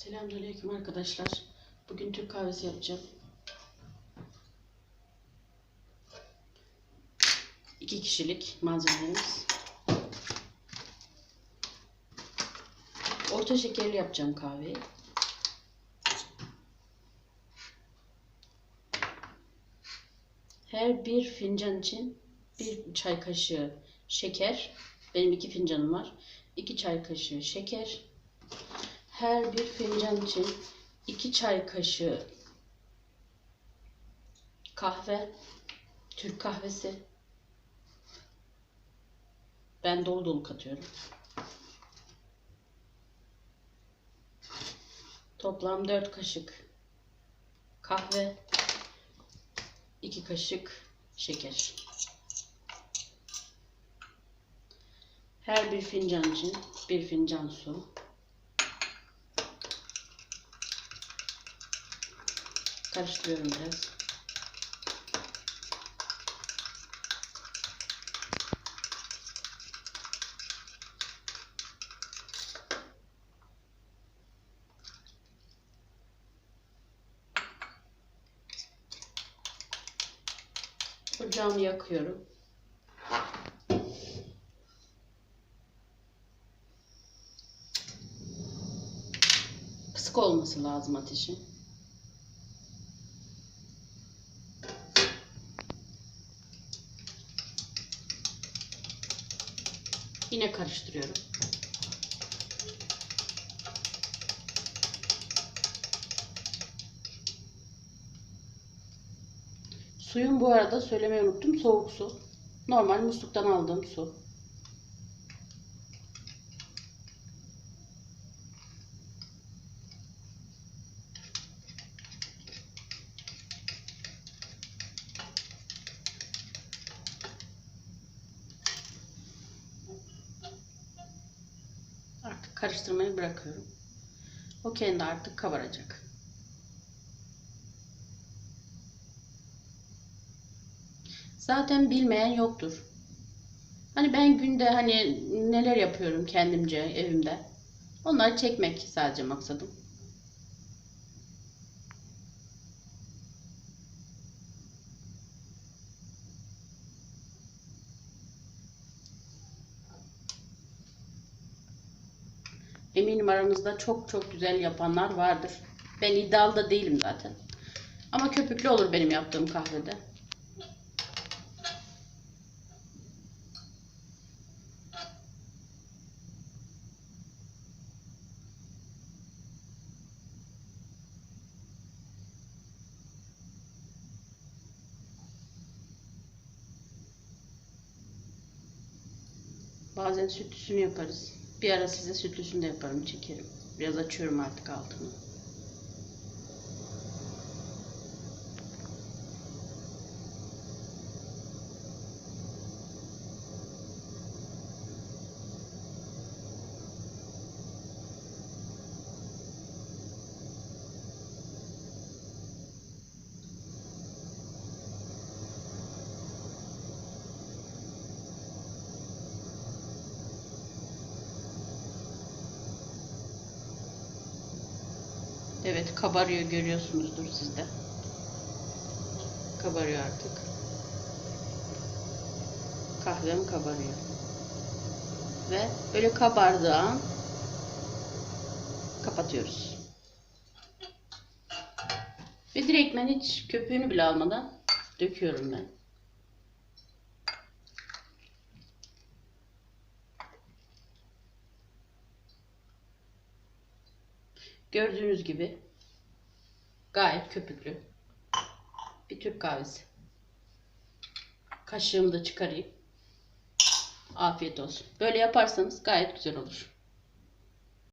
Selamünaleyküm arkadaşlar. Bugün Türk kahvesi yapacağım. İki kişilik malzemelerimiz. Orta şekerli yapacağım kahveyi. Her bir fincan için bir çay kaşığı şeker. Benim iki fincanım var. İki çay kaşığı şeker. Her bir fincan için iki çay kaşığı kahve. Türk kahvesi. Ben dolu dolu katıyorum. Toplam 4 kaşık kahve, 2 kaşık şeker. Her bir fincan için bir fincan su. Karıştırıyorum biraz. Ocağımı yakıyorum. Kısık olması lazım ateşin. Yine karıştırıyorum. Suyum bu arada söylemeyi unuttum. Soğuk su. Normal musluktan aldığım su. Artık karıştırmayı bırakıyorum. O kendi artık kabaracak. Zaten bilmeyen yoktur. Hani ben günde hani neler yapıyorum kendimce evimde. Onları çekmek sadece maksadım. Eminim aranızda çok çok güzel yapanlar vardır. Ben iddialı da değilim zaten. Ama köpüklü olur benim yaptığım kahvede. Bazen sütlüsünü yaparız. Bir ara size sütlüsünü de yaparım, çekerim. Biraz açıyorum artık altını. Evet kabarıyor görüyorsunuzdur siz de. Kabarıyor artık. Kahvem kabarıyor. Ve böyle kabardığı an kapatıyoruz. Ve direktmen hiç köpüğünü bile almadan döküyorum ben. Gördüğünüz gibi gayet köpüklü bir Türk kahvesi. Kaşığımı da çıkarayım. Afiyet olsun. Böyle yaparsanız gayet güzel olur.